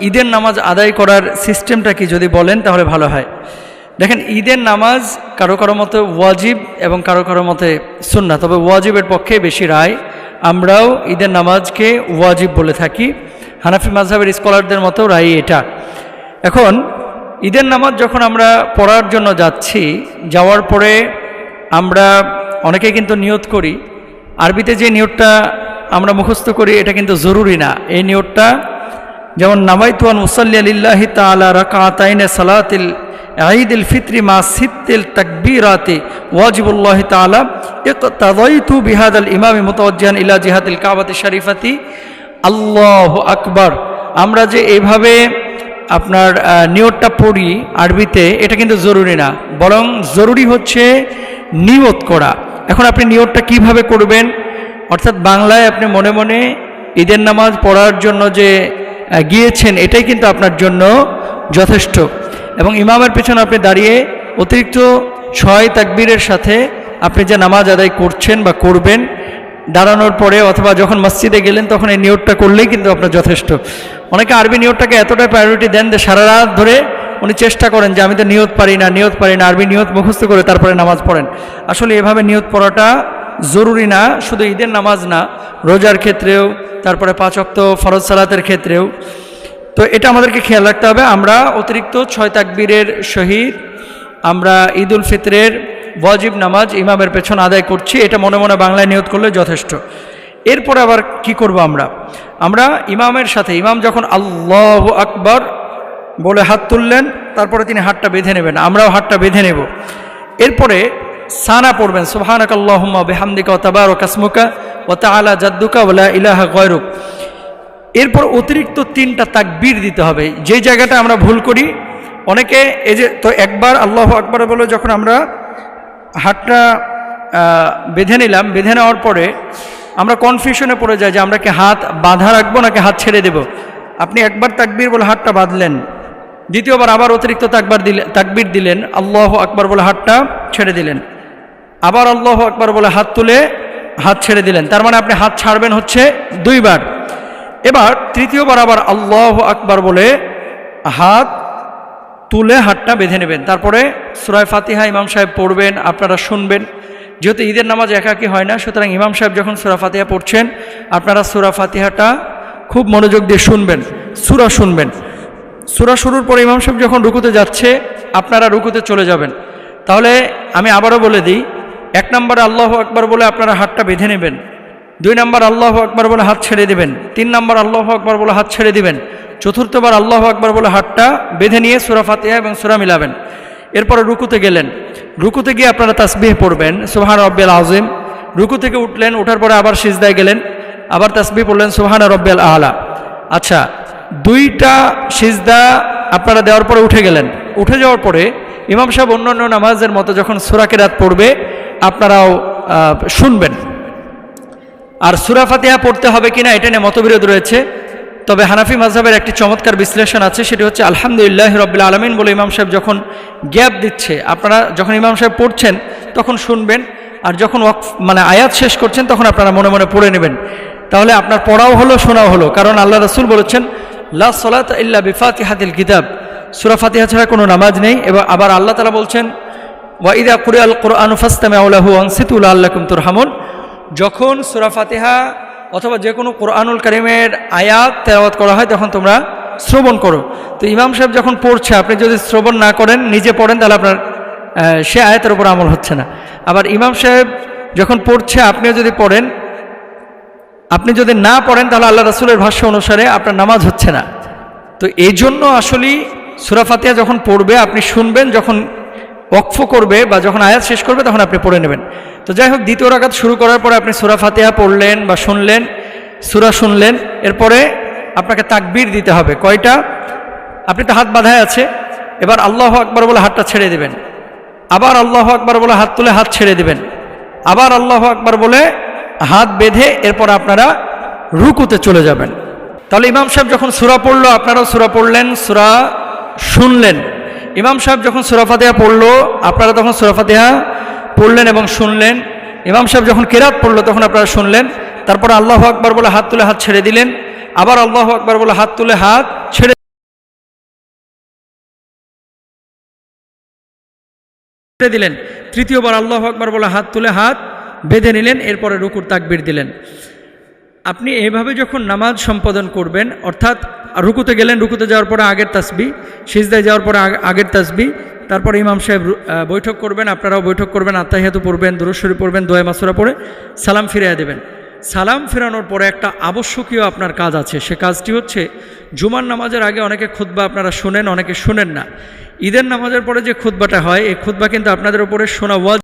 ঈদের নামাজ আদায় করার সিস্টেমটা কি যদি বলেন তাহলে ভালো হয়। দেখেন, ঈদের নামাজ কারও কারও মতে ওয়াজিব এবং কারও কারও মতে সুন্না তবে ওয়াজিবের পক্ষে বেশি রায়। আমরাও ঈদের নামাজকে ওয়াজিব বলে থাকি। হানাফি মাঝহাবের স্কলারদের মতো রায় এটা। এখন, ঈদের নামাজ যখন আমরা পড়ার জন্য যাচ্ছি, যাওয়ার পরে আমরা অনেকে কিন্তু নিয়ত করি। আরবিতে যে নিয়তটা আমরা মুখস্থ করি, এটা কিন্তু জরুরি না। এই নিয়তটা যেমন নামাইতুয়ান মুসাল্লি আলিল্লাহি তালা রাকাতাইনে সালাতিল ঈদুল ফিত্রি মা সিত্তিল তাকবীরাতি ওয়াজিবুল্লাহ তাআলা ইকতাদাইতু বিহাদাল ইমামি মুতাওয়াজ্জিহান ইলা জিহাদিল কাবাতি শরীফাতি। আল্লাহ আকবার। আমরা যে এইভাবে আপনার নিয়তটা পড়ি আরবিতে, এটা কিন্তু জরুরি না। বরং জরুরি হচ্ছে নিয়ত করা। এখন আপনি নিয়তটা কীভাবে করবেন? অর্থাৎ বাংলায় আপনি মনে মনে ঈদের নামাজ পড়ার জন্য যে গিয়েছেন, এটাই কিন্তু আপনার জন্য যথেষ্ট। এবং ইমামের পেছনে আপনি দাঁড়িয়ে অতিরিক্ত ছয় তাকবীরের সাথে আপনি যে নামাজ আদায় করছেন বা করবেন, দাঁড়ানোর পরে অথবা যখন মসজিদে গেলেন, তখন এই নিয়তটা করলেই কিন্তু আপনার যথেষ্ট। অনেকে আরবি নিয়তটাকে এতটাই প্রায়োরিটি দেন যে সারা রাত ধরে উনি চেষ্টা করেন যে, আমি তো নিয়ত পারি না, নিয়ত পারি না। আরবি নিয়ত মুখস্থ করে তারপরে নামাজ পড়েন। আসলে এভাবে নিয়ত পড়াটা জরুরি না, শুধু ঈদের নামাজ না, রোজার ক্ষেত্রেও তারপরে পাঁচ অক্ত ফরজ সালাতের ক্ষেত্রেও। তো এটা আমাদেরকে খেয়াল রাখতে হবে। আমরা অতিরিক্ত ছয় তাকবীরের সহিত আমরা ঈদ উল ফিতরের ওয়াজিব নামাজ ইমামের পেছন আদায় করছি। এটা মনে মনে বাংলায় নিয়ত করলে যথেষ্ট। এরপরে আবার কি করব আমরা? আমরা ইমামের সাথে, ইমাম যখন আল্লাহ আকবর বলে হাত তুললেন, তারপরে তিনি হাতটা বেঁধে নেবেন। আমরাও হাতটা বেঁধে নেব। এরপরে সানা পড়বেন। সুবহানাক আল্লাহুম্মা বিহামদিকা ওয়া তাবারাকা ইসমুকা। ওয়া তাআলা জাদ্দুকা ওয়া লা ইলাহা গায়রুক। এরপর অতিরিক্ত তিনটা তাকবীর দিতে হবে। যে জায়গাটা আমরা ভুল করি, অনেকে এই যে, তো একবার আল্লাহ আকবর বলে যখন আমরা হাতটা বেঁধে নিলাম, বেঁধে নেওয়ার পরে আমরা কনফিউশনে পড়ে যাই যে আমরা কি হাত বাঁধা রাখব নাকি হাত ছেড়ে দেব। আপনি একবার তাকবীর বলে হাতটা বাঁধলেন, দ্বিতীয়বার আবার অতিরিক্ত তাকবার দিলেন তাকবীর দিলেন, আল্লাহ আকবর বলে হাতটা ছেড়ে দিলেন। আবার আল্লাহ আকবর বলে হাত তুলে হাত ছেড়ে দিলেন। তার মানে আপনি হাত ছাড়বেন হচ্ছে দুইবার। এবার তৃতীয়বার আবার আল্লাহ আকবার বলে হাত তুলে হাতটা বেঁধে নেবেন। তারপরে সুরায় ফাতিহা ইমাম সাহেব পড়বেন, আপনারা শুনবেন। যেহেতু ঈদের নামাজ একাকি হয় না, সুতরাং ইমাম সাহেব যখন সুরা ফাতিহা পড়ছেন, আপনারা সুরা ফাতিহাটা খুব মনোযোগ দিয়ে শুনবেন, সুরা শুনবেন। সুরা শুরুর পরে ইমাম সাহেব যখন রুকুতে যাচ্ছে, আপনারা রুকুতে চলে যাবেন। তাহলে আমি আবারও বলে দিই এক নম্বরে আল্লাহ আকবার বলে আপনারা হাতটা বেঁধে নেবেন। দুই নম্বর আল্লাহ আকবার বলে হাত ছেড়ে দিবেন। তিন নম্বর আল্লাহ আকবার বলে হাত ছেড়ে দিবেন। চতুর্থবার আল্লাহ আকবার বলে হাতটা বেঁধে নিয়ে সুরা ফাতিহা এবং সুরা মিলাবেন। এরপরে রুকুতে গেলেন। রুকুতে গিয়ে আপনারা তাসবিহ পড়বেন। সুহান রব্বেল আজম রুকু থেকে উঠলেন ওঠার পরে আবার সিজদায় গেলেন। আবার তাসবিহ পড়লেন সুহান রব্বেল আলা। আচ্ছা দুইটা সিজদা আপনারা দেওয়ার পরে উঠে গেলেন। উঠে যাওয়ার পরে ইমাম সাহেব অন্যান্য নামাজের মতো যখন সুরাকে রাত পড়বে আপনারাও শুনবেন। আর সুরা ফাতিহা পড়তে হবে কিনা, এটা নিয়ে মতবিরোধ রয়েছে। তবে হানাফি মাঝহাবের একটি চমৎকার বিশ্লেষণ আছে, সেটি হচ্ছে, আলহামদুলিল্লাহ রবিল আলমিন বলে ইমাম সাহেব যখন গ্যাপ দিচ্ছে, আপনারা যখন ইমাম সাহেব পড়ছেন, তখন শুনবেন, আর যখন মানে আয়াত শেষ করছেন, তখন আপনারা মনে মনে পড়ে নেবেন। তাহলে আপনার পড়াও হলো, শোনাও হলো, কারণ আল্লাহ রসুল বলেছেন, লা সলাত ইল্লা বিফাতিহাতিল কিতাব। সুরা ফাতিহা ছাড়া কোনো নামাজ নেই, এবং আবার আল্লাহ তালা বলছেন ওয়াইদা কুরে আল কোরআন ফাস্তামাউলাহু তুরহামুন। যখন সুরা ফাতিহা অথবা যে কোনো কোরআনুল করিমের আয়াত তেলাওয়াত করা হয়, তখন তোমরা শ্রবণ করো। তো ইমাম সাহেব যখন পড়ছে, আপনি যদি শ্রবণ না করেন, নিজে পড়েন, তাহলে আপনার সে আয়াতের উপর আমল হচ্ছে না। আবার ইমাম সাহেব যখন পড়ছে, আপনিও যদি পড়েন, আপনি যদি না পড়েন, তাহলে আল্লাহ রাসুলের ভাষ্য অনুসারে আপনার নামাজ হচ্ছে না। তো এই জন্য আসলেই সুরা ফাতিহা যখন পড়বে, আপনি শুনবেন, যখন ওয়াকফ করবে বা যখন আয়াত শেষ করবে তখন আপনি পড়ে নেবেন। তো যাই হোক, দ্বিতীয় রাকাত শুরু করার পরে আপনি সুরা ফাতেহা পড়লেন বা শুনলেন, সুরা শুনলেন, এরপরে আপনাকে তাকবির দিতে হবে। কয়টা? আপনি তো হাত বাঁধায় আছে। এবার আল্লাহ আকবর বলে হাতটা ছেড়ে দিবেন। আবার আল্লাহ আকবর বলে হাত তুলে হাত ছেড়ে দিবেন। আবার আল্লাহ আকবর বলে হাত বেঁধে এরপর আপনারা রুকুতে চলে যাবেন। তাহলে ইমাম সাহেব যখন সুরা পড়ল, আপনারাও সুরা পড়লেন, সুরা শুনলেন। ইমাম সাহেব যখন সুরা ফাতিহা পড়ল, আপনারা তখন সুরা ফাতিহা পড়লেন এবং শুনলেন। ইমাম সাহেব যখন কেরাত পড়ল, তখন আপনারা শুনলেন। তারপর আল্লাহ আকবর বলে হাত তুলে হাত ছেড়ে দিলেন। আবার আল্লাহ আকবার বলে হাত তুলে হাত ছেড়ে দিলেন। তৃতীয়বার আল্লাহ আকবার বলে হাত তুলে হাত বেঁধে নিলেন, এরপরে রুকুর তাকবির দিলেন। আপনি এইভাবে যখন নামাজ সম্পাদন করবেন, অর্থাৎ রুকুতে গেলেন, রুকুতে যাওয়ার পরে আগের তাসবি, সিজদায় যাওয়ার পরে আগের তাসবি, তারপরে ইমাম সাহেব বৈঠক করবেন, আপনারাও বৈঠক করবেন আত্মাহিয়াতু পড়বেন, দুরুশ্বরী পড়বেন, দোয়া মাসুরা পড়ে সালাম ফিরিয়ে দেবেন। সালাম ফেরানোর পরে একটা আবশ্যকীয় আপনার কাজ আছে, সে কাজটি হচ্ছে জুমার নামাজের আগে অনেকে খুতবা আপনারা শোনেন, অনেকে শোনেন না। ঈদের নামাজের পরে যে খুতবাটা হয়, এই খুতবা কিন্তু আপনাদের উপরে শোনা ওয়াজ